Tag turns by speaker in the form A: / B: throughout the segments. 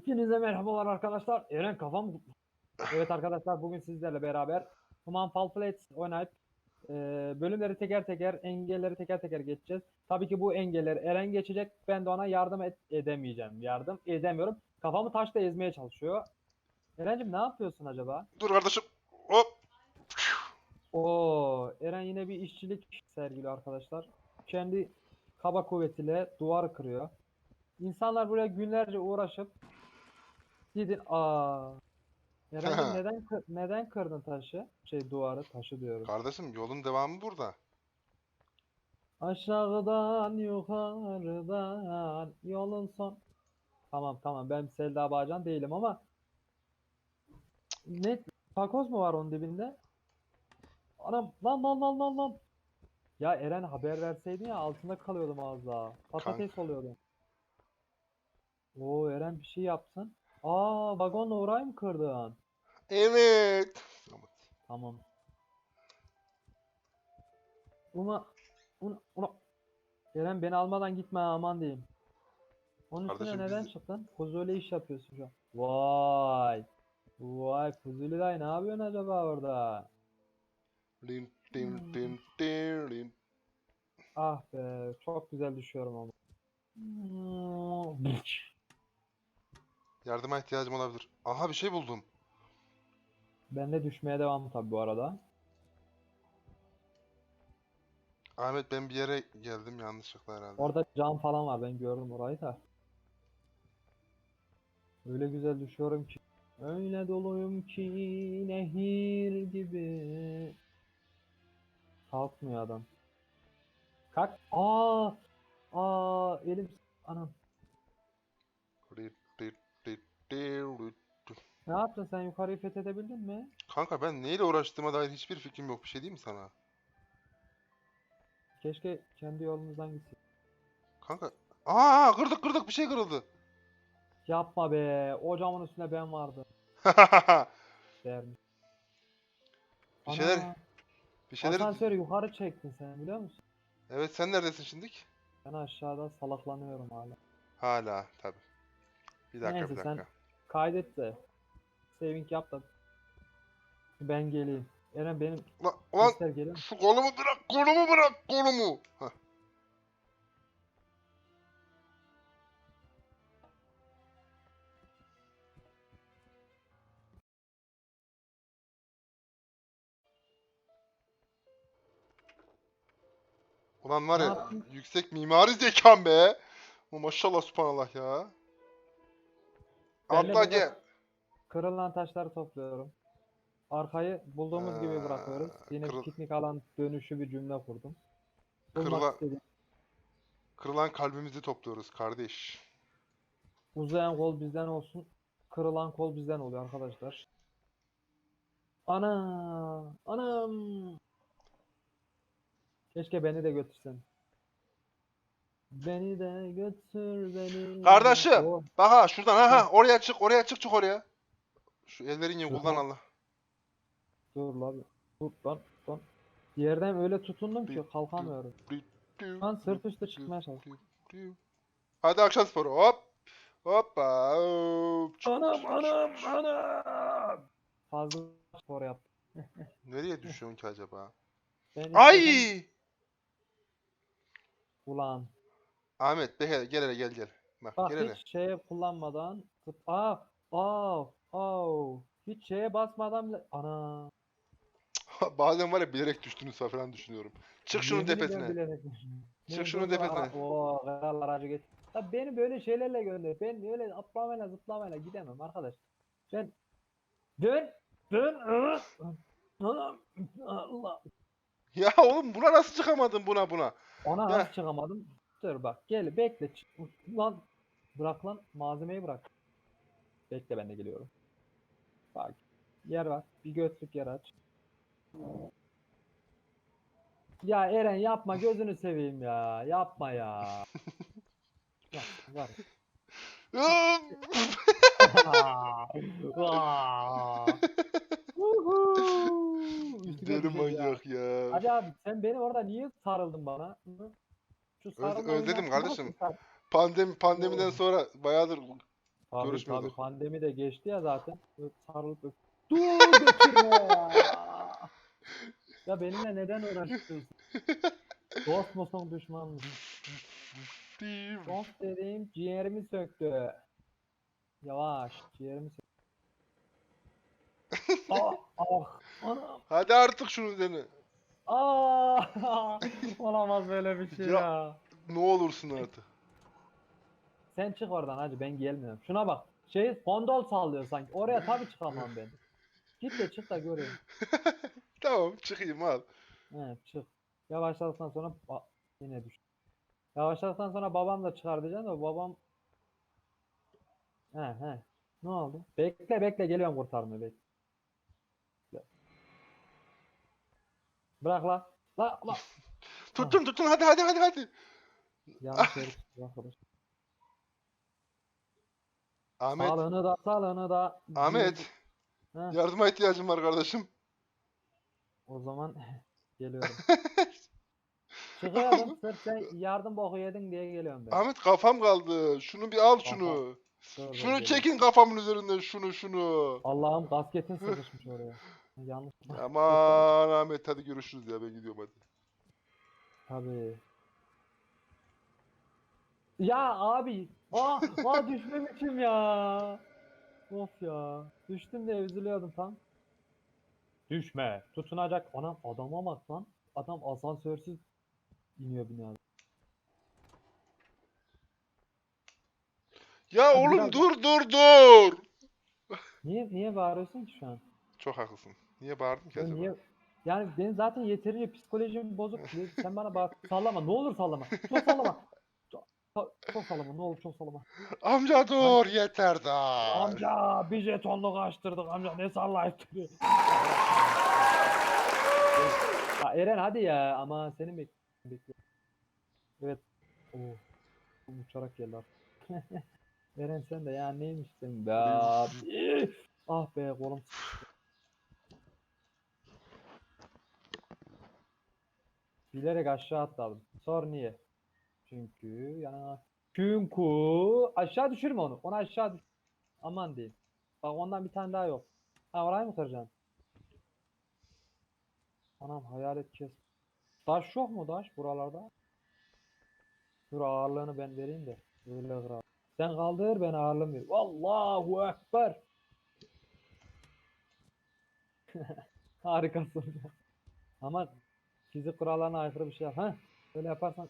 A: Hepinize merhabalar arkadaşlar. Eren kafam... Evet arkadaşlar bugün sizlerle beraber Human Fall Flat oynayıp e, bölümleri teker teker, engelleri teker teker geçeceğiz. Tabii ki bu engelleri Eren geçecek. Ben de ona yardım et- edemeyeceğim. Yardım edemiyorum. Kafamı taşla ezmeye çalışıyor. Eren'cim ne yapıyorsun acaba?
B: Dur kardeşim. Hop.
A: Oo, Eren yine bir işçilik sergiliyor arkadaşlar. Kendi kaba kuvvetiyle duvarı kırıyor. İnsanlar buraya günlerce uğraşıp gidin aa. Eren'cim neden kır- neden kırdın taşı? Şey duvarı, taşı diyorum.
B: Kardeşim yolun devamı burada.
A: Aşağıdan yukarıdan yolun son. Tamam tamam ben Selda Bağcan değilim ama ne takoz mu var onun dibinde? Anam lan lan lan lan lan. Ya Eren haber verseydin ya altında kalıyordum az daha. Patates oluyordum. Oo Eren bir şey yapsın. Aa vagonla orayı mı kırdın?
B: Evet.
A: Tamam. Una, una, una. Eren beni almadan gitme aman diyeyim. Onun üstüne
B: Kardeşim
A: neden
B: biz-
A: çıktın? Fuzuli iş yapıyorsun şu an. Vay. Vay Fuzuli dayı ne yapıyorsun acaba orada?
B: Lin din
A: Hmm.
B: din din lin.
A: Ah be çok güzel düşüyorum ama.
B: Yardıma ihtiyacım olabilir. Aha bir şey buldum.
A: Ben de düşmeye devam tabii bu arada.
B: Ahmet ben bir yere geldim yanlışlıkla herhalde.
A: Orada cam falan var ben gördüm orayı da. Öyle güzel düşüyorum ki. Öyle doluyum ki nehir gibi. Kalkmıyor adam. Kalk. Aa! Aa elim anam. Ne yaptın sen yukarıyı fethedebildin mi?
B: Kanka ben neyle uğraştığıma dair hiçbir fikrim yok. Bir şey diyeyim mi sana?
A: Keşke kendi yolumuzdan gitsin.
B: Kanka. Aa kırdık kırdık bir şey kırıldı.
A: Yapma be. O camın üstünde ben vardım. Dermiş.
B: Bir şeyler- bir şeyler.
A: asansörü yukarı çektin sen biliyor musun?
B: Evet sen neredesin şimdik?
A: Ben aşağıda salaklanıyorum hala.
B: Hala tabi. Bir dakika
A: Neyse,
B: bir
A: sen-
B: dakika.
A: Kaydet de. Saving yap da. Ben geleyim. Eren benim
B: ulan
A: ister gelin.
B: şu kolumu bırak kolumu bırak kolumu. Hah. Ulan var
A: Ne
B: ya
A: yaptın?
B: yüksek mimari zekam be. Maşallah subhanallah ya. Atla.
A: Kırılan taşları topluyorum. Arkayı bulduğumuz gibi bırakıyoruz.
B: Ee,
A: Yine
B: kırıl-
A: piknik alan dönüşü bir cümle kurdum. Bulmak
B: Kırılan-
A: istediğim-
B: Kırılan kalbimizi topluyoruz kardeş.
A: Uzayan kol bizden olsun. Kırılan kol bizden oluyor arkadaşlar. Ana, anam. Keşke beni de götürsen. Beni de götür beni.
B: Kardeşim!
A: Oh,
B: Bak ha şuradan ha ha oraya çık oraya çık çık oraya. Şu ellerin iyi kullan. Allah.
A: dur lan. Dur lan. lan. Yerden öyle tutundum ki kalkamıyorum. Lan sırt üstü çıkmaya çalışıyorum.
B: Hadi akşam sporu hop. Hoppa. hop.
A: Anam anam anam. Fazla spor yaptım.
B: Nereye düşüyorsun ki acaba?
A: Ben
B: Ay!
A: Ulan.
B: Ahmet be gel gel hele gel gel. Bak
A: Bak
B: gel hele.
A: hiç şeye kullanmadan zıp aa aa aa hiç şeye basmadan bile ana
B: Bazen var ya bilerek düştüğünü falan düşünüyorum. Çık şunun
A: yemin ediyorum
B: tepesine.
A: bilerek.
B: Çık şunun
A: dur lan,
B: tepesine.
A: ara- Oo kral aracı geç. Ya beni böyle şeylerle gönder. Ben öyle atlamayla zıplamayla gidemem arkadaş. Ben dön dön Allah
B: Ya oğlum buna nasıl çıkamadın buna buna?
A: ona
B: Ya.
A: nasıl çıkamadım? Dur bak gel bekle çık. Lan bırak lan malzemeyi bırak. Bekle ben de geliyorum. Bak yer var. Bir götlük yer aç. Ya Eren yapma gözünü seveyim ya. Yapma ya. Yap, var.
B: Deli
A: ya.
B: manyak ya.
A: Hadi abi sen beni orada niye sarıldın bana? Şu
B: özledim
A: oyunu
B: kardeşim. Pandemi pandemiden sonra bayağıdır
A: Tabii,
B: Görüşmüyorduk.
A: tabii pandemi de geçti ya zaten. Öp, sarılıp öp. Dur götürme ya. ya benimle neden uğraşıyorsun? Dost musun düşman mısın?
B: Değil.
A: Dost dediğim ciğerimi söktü. Yavaş ciğerimi söktü. ah ah anam.
B: Hadi artık şunu dene.
A: Ah olamaz böyle bir şey
B: Ya-
A: ya.
B: Ne olursun artık.
A: Sen çık oradan hacı ben gelmiyorum. Şuna bak. Şey kondol sallıyor sanki. Oraya tabii çıkamam ben. Git de çık da göreyim.
B: Tamam çıkayım al.
A: Evet çık. Yavaşladıktan sonra Ba- yine düş. Yavaşladıktan sonra babam da çıkar diyeceğim de babam He he. Ne oldu? Bekle bekle geliyorum kurtarmaya. Bekle. Bırak la. La la.
B: Tutun tutun hadi hadi hadi hadi.
A: Yanlış yere arkadaş.
B: Ahmet.
A: Sağlığını da sağlığını da.
B: Ahmet.
A: He,
B: Yardıma ihtiyacım var kardeşim.
A: o zaman geliyorum. Çıkıyordum sırf sen yardım boku yedin diye geliyorum ben.
B: Ahmet kafam kaldı. Şunu bir al şunu.
A: Dur, dur,
B: Şunu
A: geliyorum.
B: çekin kafamın üzerinden şunu şunu.
A: Allah'ım kasketin sıkışmış oraya. Yanlış.
B: Aman Ahmet hadi görüşürüz ya ben gidiyorum hadi.
A: Tabii. Ya abi. Aa, aa düşmemişim ya. Of ya. Düştüm de üzülüyordum tam. Düşme. Tutunacak. Anam adama bak lan. Adam asansörsüz iniyor binada.
B: Ya oğlum
A: biraz-
B: dur dur dur.
A: Niye niye bağırıyorsun ki şu an?
B: Çok haklısın. Niye bağırdın ki acaba?
A: niye? Yani benim zaten yeterince psikolojim bozuk. Sen bana bak sallama. Ne olur sallama. Çok sallama. Çok, sallama. Ne olur çok sallama.
B: Amca dur yeter daha.
A: Amca bir jetonluk açtırdık amca ne sallayıp duruyor. Eren hadi ya ama senin bek bekle. Evet. Oo. Uçarak geldi. Eren sen de ya neymiş sen be abi. Ah be kolum. Bilerek aşağı atladım. Sor niye? Çünkü yana çünkü aşağı düşürme onu. Onu aşağı düş. Aman diyeyim. Bak ondan bir tane daha yok. Ha orayı mı kıracaksın? Anam hayalet kes. Taş yok mu taş buralarda? Dur ağırlığını ben vereyim de. Öyle kırar. Sen kaldır ben ağırlığımı ver. Allahu Ekber. Harikasın. Ama fizik kurallarına aykırı bir şey yap. Ha? Öyle yaparsan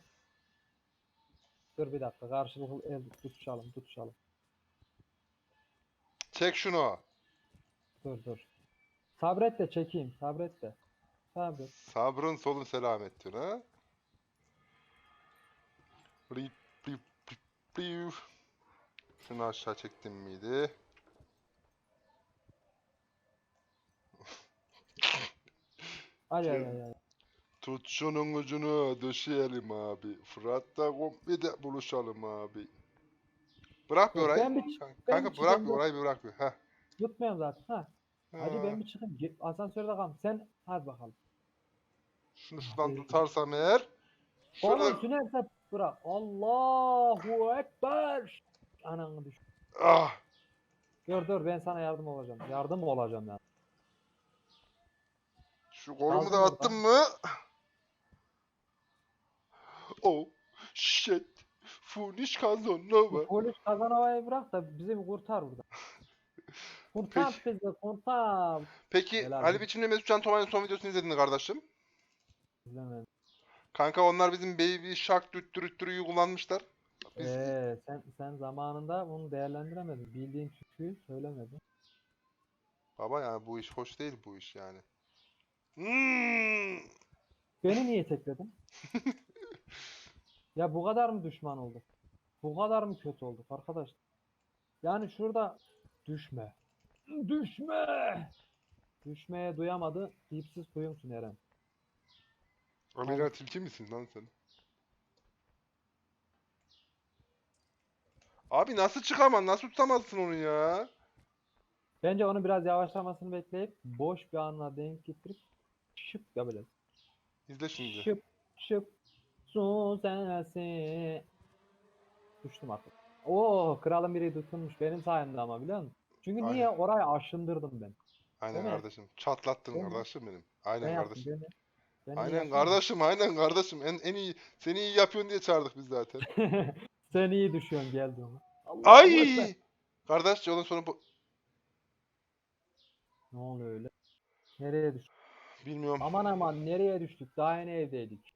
A: Dur bir dakika karşılıklı el tutuşalım tutuşalım.
B: Çek şunu.
A: Dur dur. Sabret de çekeyim sabret de. Sabret.
B: Sabrın solun selamettir ha. Rip rip rip rip. Şunu aşağı çektim miydi?
A: Ay ay ay ay.
B: Tut şunun ucunu döşeyelim abi. Fırat'ta bir de buluşalım abi. Bırak bir orayı.
A: ben bir
B: Kanka,
A: ben
B: kanka
A: bir
B: bırak bir orayı bir bırak bir. Heh.
A: Tutmuyorum zaten. Ha. Hacı
B: Ha.
A: ben bir çıkayım. Asansörde kal. Sen hadi bakalım.
B: Şunu şuradan tutarsam eğer. Şöyle.
A: Oğlum sünerse bırak. Allahu Ekber. Ananı düş.
B: Ah.
A: Dur dur ben sana yardım olacağım. Yardım olacağım yani.
B: Şu kolumu da attım mı? Oh shit. Funish Kazanova.
A: Polis Kazanova'yı bırak da bizi bir kurtar burada. Kurtar bizi kurtar.
B: Peki
A: Helal
B: Ali
A: olsun.
B: Biçim'le Mesut Can Tomay'ın son videosunu izledin mi kardeşim?
A: İzlemedim.
B: Kanka onlar bizim Baby Shark düttürüttürüyü kullanmışlar. Biz,
A: Ee, sen sen zamanında bunu değerlendiremedin. Bildiğin türküyü söylemedin.
B: Baba yani bu iş hoş değil bu iş yani. Hmm.
A: Beni niye tekledin? Ya bu kadar mı düşman olduk? Bu kadar mı kötü olduk arkadaş? Yani şurada düşme. Düşme. Düşmeye duyamadı. Dipsiz kuyumsun Eren.
B: Amerikan tilki misin lan sen? Abi nasıl çıkamam? Nasıl tutamazsın onu ya?
A: Bence onu biraz yavaşlamasını bekleyip boş bir anla denk getirip şıp yapacağız.
B: İzle şimdi.
A: Şıp şıp su. Düştüm artık. Oo kralın biri tutulmuş benim sayemde ama biliyor musun? Çünkü niye orayı aşındırdım ben.
B: Aynen
A: Değil mi?
B: kardeşim. Çatlattın
A: mi?
B: kardeşim benim.
A: Ben
B: Aynen
A: yaptım
B: kardeşim.
A: mi? Ben
B: Aynen
A: yaptım
B: kardeşim, aynen kardeşim. En en iyi seni iyi yapıyorsun diye çağırdık biz zaten.
A: Sen iyi düşüyorsun geldi ona. Allah
B: Ay!
A: Allah.
B: Kardeş ondan sonra bu
A: Ne oluyor öyle? Nereye düştük?
B: bilmiyorum.
A: Aman aman nereye düştük? Daha yeni evdeydik.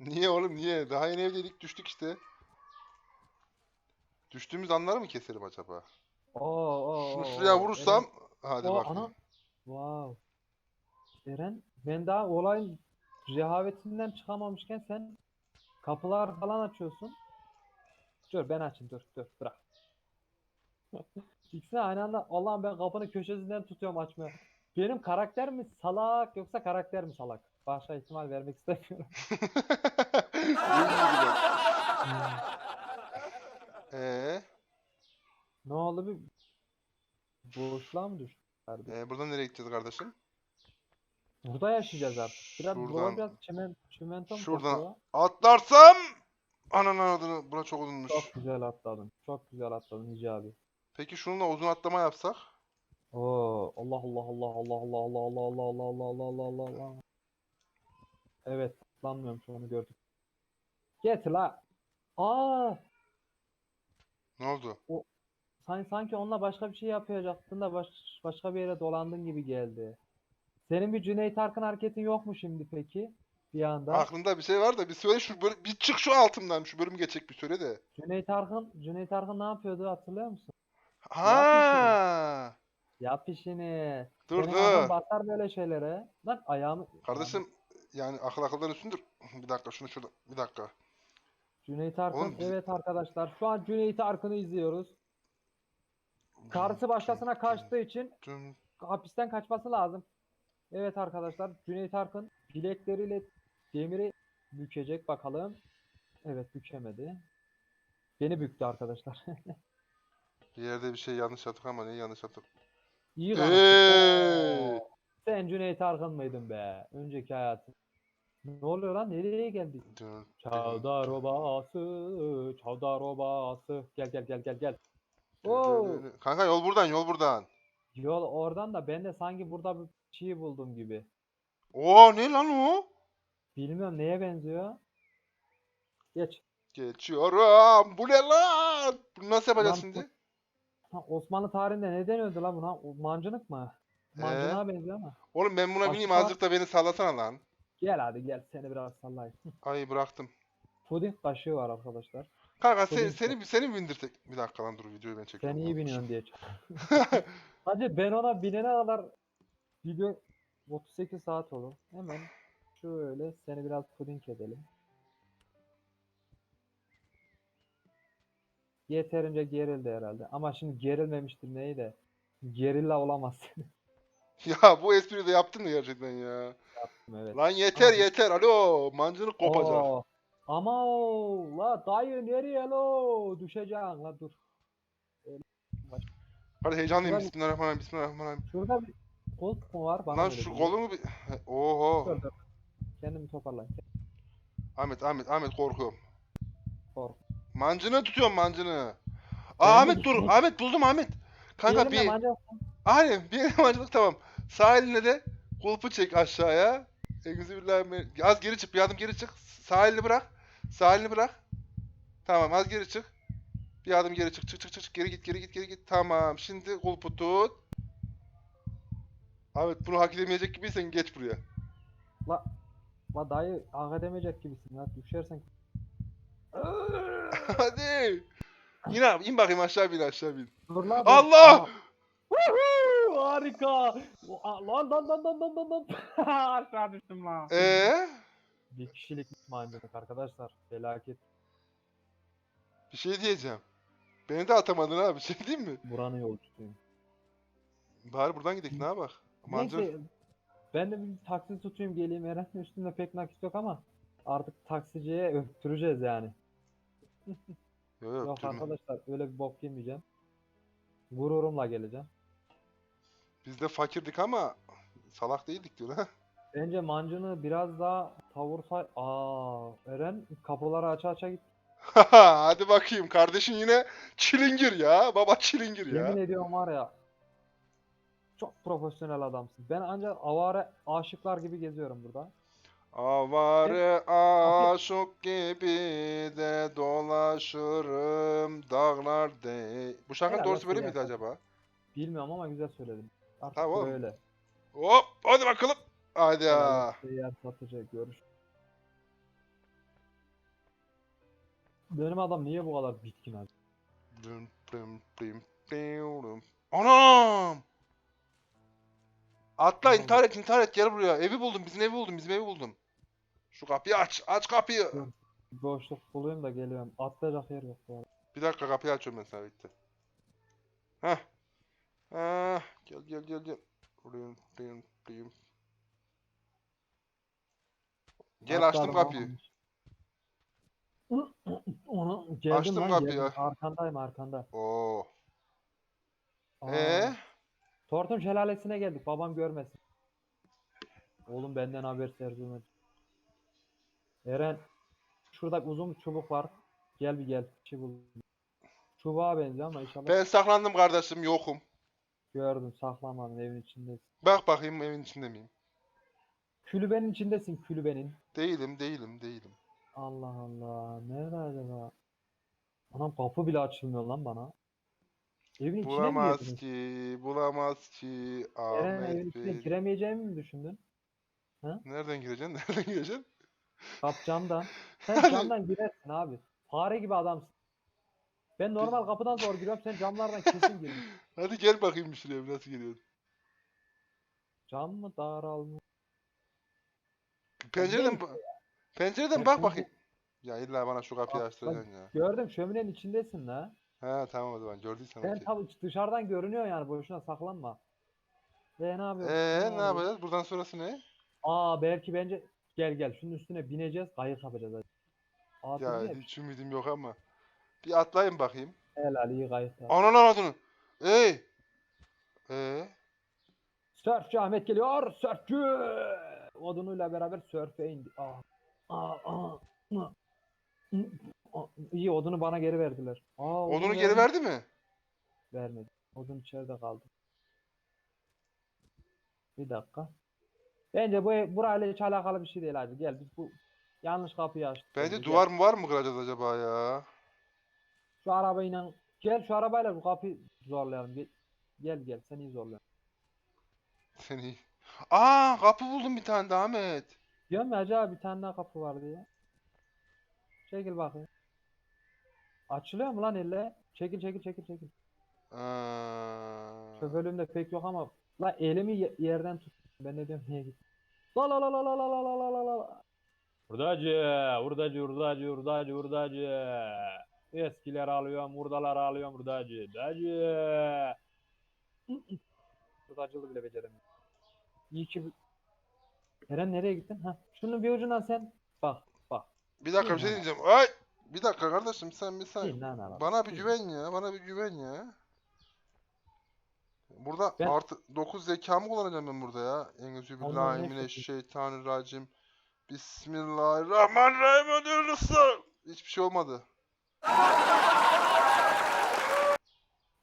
B: Niye oğlum niye? Daha yeni evdeydik düştük işte. Düştüğümüz anları mı keselim acaba?
A: Oo oo.
B: Şunu
A: oo,
B: şuraya
A: oo.
B: vurursam
A: Eren-
B: hadi
A: Oo,
B: bakayım.
A: ana. Wow. Eren ben daha olayın rehavetinden çıkamamışken sen kapılar falan açıyorsun. Dur ben açayım dur dur bırak. İkisini aynı anda Allah'ım ben kapının köşesinden tutuyorum açmaya. Benim karakter mi salak yoksa karakter mi salak? Başka ihtimal vermek istemiyorum.
B: Yemin ederim. Ee,
A: Ne oldu bir boşluğa mı düştü? kardeşim?
B: e, buradan nereye gideceğiz kardeşim?
A: Burada yaşayacağız artık. Biraz
B: Şuradan-
A: Şuradan, biraz çimen, çimento mu
B: şuradan-
A: kokuyor?
B: Atlarsam ananı adını buna çok uzunmuş.
A: Çok güzel atladın. Çok güzel atladın Hicabi.
B: Peki şununla uzun atlama yapsak?
A: Oo, Allah Allah Allah Allah Allah Allah Allah Allah Allah Allah Allah Allah Allah Allah. Evet, atlanmıyorum şu onu gördüm. Get la. Aa,
B: Ne oldu?
A: sanki sanki onunla başka bir şey yapacaktın da baş, başka bir yere dolandın gibi geldi. Senin bir Cüneyt Arkın hareketin yok mu şimdi peki? Bir anda.
B: Aklında bir şey var da bir söyle şu bölüm, bir çık şu altımdan şu bölümü geçecek bir söyle de.
A: Cüneyt Arkın, Cüneyt Arkın ne yapıyordu hatırlıyor musun?
B: Ha!
A: Yap işini.
B: Dur
A: Senin
B: dur.
A: basar böyle şeylere. Lan ayağımı...
B: Kardeşim yani akıl akıldan üstündür. Bir dakika şunu şurada bir dakika.
A: Cüneyt Arkın,
B: Oğlum biz-
A: evet arkadaşlar. Şu an Cüneyt Arkın'ı izliyoruz. Karısı başkasına kaçtığı için
B: Düm,
A: hapisten kaçması lazım. Evet arkadaşlar, Cüneyt Arkın bilekleriyle demiri bükecek bakalım. Evet, bükemedi. Beni büktü arkadaşlar.
B: Bir yerde bir şey yanlış yaptık ama ne yanlış yaptık?
A: İyi
B: Hey!
A: Sen Cüneyt Arkın mıydın be? Önceki hayatın. Ne oluyor lan? Nereye geldik? Çavdar obası, çavdar obası. Gel gel gel gel gel. Oo.
B: Kanka yol buradan yol buradan.
A: Yol oradan da ben de sanki burada bir şey buldum gibi.
B: Oo ne lan o?
A: Bilmiyorum neye benziyor. Geç.
B: Geçiyorum. Bu ne lan? Bunu nasıl yapacağız
A: Lan
B: şimdi?
A: Ha, Osmanlı tarihinde ne deniyordu lan buna? Mancınık mı?
B: Ee?
A: Mancınığa benziyor ama.
B: Oğlum ben buna bineyim
A: Başka-
B: azıcık da beni sallasana lan.
A: Gel hadi gel seni biraz sallayayım.
B: Ay bıraktım.
A: Puding kaşığı var arkadaşlar.
B: Kanka sen,
A: Tabii
B: seni seni bindirsek. Bir dakika lan dur videoyu ben
A: Sen
B: çekiyorum.
A: iyi biniyorsun diye. Hacı ben ona binene kadar video 38 saat olur. Hemen şöyle seni biraz puding edelim. Yeterince gerildi herhalde. Ama şimdi gerilmemiştir neyi de. Gerilla olamaz.
B: Ya bu espriyi de yaptın mı gerçekten ya?
A: evet.
B: Lan yeter
A: Abi.
B: yeter. Alo mancınık kopacak.
A: Oo, Ama o, la dayı nereye lo? Düşeceksin la dur.
B: Hadi heyecanlıyım.
A: Ulan-
B: Bismillahirrahmanirrahim. Bismillahirrahmanirrahim.
A: Şurada bir koltuk mu var? Bana
B: Lan
A: öyle
B: şu
A: geliyor.
B: kolumu bir... Oho.
A: Dur, dur. Kendimi toparlayayım.
B: Ahmet Ahmet Ahmet korkuyorum.
A: Kork.
B: Mancını tutuyorum mancını.
A: Ben
B: Aa
A: de
B: Ahmet dur. Ahmet buldum Ahmet. Kanka
A: Elimle
B: bir...
A: manca-
B: Aynen bir mancınık tamam. Sağ eline de kulpu çek aşağıya. Euzubillahimineşşeytanirracim. Az geri çık. Bir adım geri çık. Sağ elini bırak. Sağ elini bırak. Tamam az geri çık. Bir adım geri çık. Çık çık çık. çık. Geri git geri git geri git. Tamam. Şimdi kulpu tut. Ahmet bunu hak edemeyecek gibiysen geç buraya.
A: La, la dayı ah edemeyecek gibisin ya düşersen.
B: Hadi. Yine in bakayım aşağı bin aşağı bin.
A: Dur lan.
B: Allah!
A: Harika. Lan lan lan lan lan lan lan. Aşağı düştüm lan.
B: Ee?
A: Bir kişilik mancınık arkadaşlar. Felaket.
B: Bir şey diyeceğim. Beni de atamadın ha. Bir şey diyeyim mi?
A: Buranın yolcusuyum.
B: Bari buradan gidelim ne bak. Mancır.
A: Neyse. Ben de bir taksi tutayım geleyim. Eren'in üstünde pek nakit yok ama artık taksiciye öptüreceğiz yani.
B: Yok yok.
A: Yok arkadaşlar öyle bir bok yemeyeceğim. Gururumla geleceğim.
B: Biz de fakirdik ama salak değildik diyor ha.
A: Bence mancını biraz daha tavır say... Aa, Eren kapıları aça aça git.
B: Hadi bakayım kardeşin yine çilingir ya. Baba çilingir ya.
A: Yemin ediyorum var ya. Çok profesyonel adamsın. Ben ancak avare aşıklar gibi geziyorum burada.
B: Avare aşık gibi de dolaşırım dağlarda. Bu şarkının
A: Helal
B: doğrusu böyle miydi acaba?
A: Bilmiyorum ama güzel söyledim. Artık
B: oğlum.
A: böyle.
B: Hop hadi bakalım. Hadi ya.
A: Yer satıcı görüş. Benim adam niye bu kadar bitkin abi?
B: Düm, düm, düm, düm. Anam! Atla
A: Tamam.
B: intihar et intihar et gel buraya. Evi buldum bizim evi buldum bizim evi buldum. Şu kapıyı aç aç kapıyı.
A: Boşluk bulayım da geliyorum. Atlayacak yer yok bu arada.
B: Bir dakika kapıyı açıyorum ben sana bitti. Heh. Heh. Gel gel gel gel. Düm, düm, düm. Gel açtım kapıyı.
A: Onu geldim
B: Açtım
A: lan,
B: kapıyı.
A: geldim. Arkandayım arkanda.
B: Oo.
A: Aa,
B: Ee?
A: Tortum şelalesine geldik. Babam görmesin. Oğlum benden haber serzumet. Eren şurada uzun çubuk var. Gel bir gel. Bir şey. Çubuğa benziyor ama inşallah
B: Ben saklandım kardeşim yokum.
A: Gördüm. Saklamadın evin içindesin.
B: Bak bakayım evin içinde miyim?
A: Külübenin içindesin külübenin.
B: Değilim değilim değilim.
A: Allah Allah. Nerede acaba? Anam kapı bile açılmıyor lan bana. Evin içine mi
B: Bulamaz
A: girdin?
B: ki, bulamaz ki
A: Eren evin
B: Ahmet
A: içine
B: Bey.
A: giremeyeceğimi mi düşündün?
B: Nereden gireceksin? Nereden gireceksin?
A: Kap camdan. Sen camdan girersin abi. Fare gibi adamsın. Ben normal kapıdan zor giriyorum. Sen camlardan kesin girin.
B: Hadi gel bakayım şuraya nasıl geliyorsun.
A: Cam mı daralmış?
B: Pencereden ba- Pencereden bak bakayım. Ya illa bana şu kapıyı açtıracaksın ya.
A: Gördüm şöminenin içindesin la.
B: He tamam o zaman gördüysen
A: Sen
B: okey.
A: tabii dışarıdan görünüyor yani boşuna saklanma. Ve ne yapıyorsun?
B: Eee ne yapacağız? Buradan sonrası ne?
A: Aa belki bence gel gel şunun üstüne bineceğiz kayık yapacağız hadi. Aa
B: Ya
A: ya,
B: hiç ümidim yok ama. Bir atlayın bakayım.
A: helal iyi kayık yap.
B: Ananı. Ey. Ee,
A: Sörfçü Ahmet geliyor. Sörfçü. Odunuyla beraber sörfe indi. Aa, aa, aa. Aa, İyi odunu bana geri verdiler. Aa,
B: odunu geri verdi mi?
A: Vermedi. Odun içeride kaldı. Bir dakika. Bence bu burayla hiç alakalı bir şey değil hacı. Gel biz bu yanlış kapıyı açtık.
B: Bence
A: Gel.
B: duvar mı var mı kıracağız acaba ya?
A: Şu arabayla gel şu arabayla bu kapıyı zorlayalım. Gel gel, gel sen iyi zorla.
B: Seni. Aa kapı buldum bir tane daha Ahmet.
A: Diyorum ya acaba bir tane daha kapı var diye. Çekil bakayım. Açılıyor mu lan elle? Çekil çekil çekil çekil.
B: Aa.
A: Şu bölümde pek yok ama la elimi ye- yerden tut. Ben ne diyorum niye git? La la la la la la la la la la la. Hurdacı, hurdacı, hurdacı, hurdacı, hurdacı. Eskiler alıyorum, hurdalar alıyorum, hurdacı, hurdacı. Hurdacılığı bile beceremiyorum. İyi ki Eren nereye gittin? Ha, şunun bir ucundan sen bak, bak.
B: Bir dakika bir şey diyeceğim. Ay! Bir dakika kardeşim sen bir sen. Bana bir güven ya. Bana bir güven ya. Burada
A: Ben-
B: artı 9 zekamı kullanacağım ben burada ya.
A: Allah'ım ne
B: Euzubillahimineşşeytanirracim. Bismillahirrahmanirrahim. Hadi Hiçbir şey olmadı.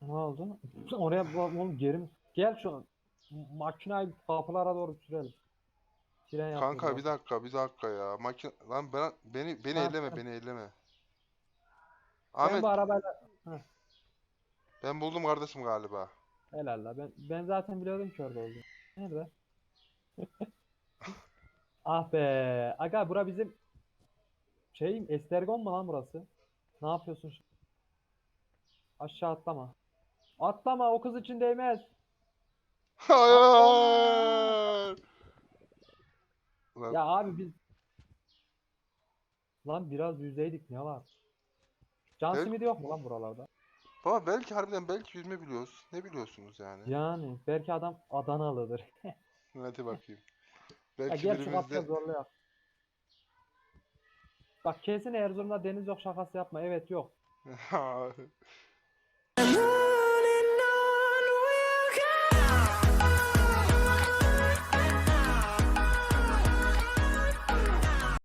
A: Ne oldu? Oraya oğlum geri mi? Gel şu makinayı kapılara doğru sürelim. Tren
B: Kanka bir dakika bir dakika ya. Makine lan ben beni beni
A: Ha,
B: elleme beni elleme.
A: Ben
B: Ahmet
A: bu arabayla
B: ben buldum kardeşim galiba.
A: helal la. Ben, ben zaten biliyordum ki orada olduğunu. Nerede? Ah be. Aga bura bizim şeyim Estergon mu lan burası? Ne yapıyorsun? Aşağı atlama. Atlama o kız için değmez.
B: Hayır. Lan
A: Ya abi biz Lan biraz yüzeydik ne var? Can
B: Evet.
A: simidi yok mu lan buralarda?
B: baba belki harbiden belki yüzme biliyoruz. Ne biliyorsunuz yani?
A: Yani belki adam Adanalıdır.
B: Hadi bakayım.
A: Ya
B: Belki
A: gel şu
B: birimiz
A: kapıya
B: de
A: zorlayak. Bak kesin Erzurum'da deniz yok şakası yapma. Evet yok.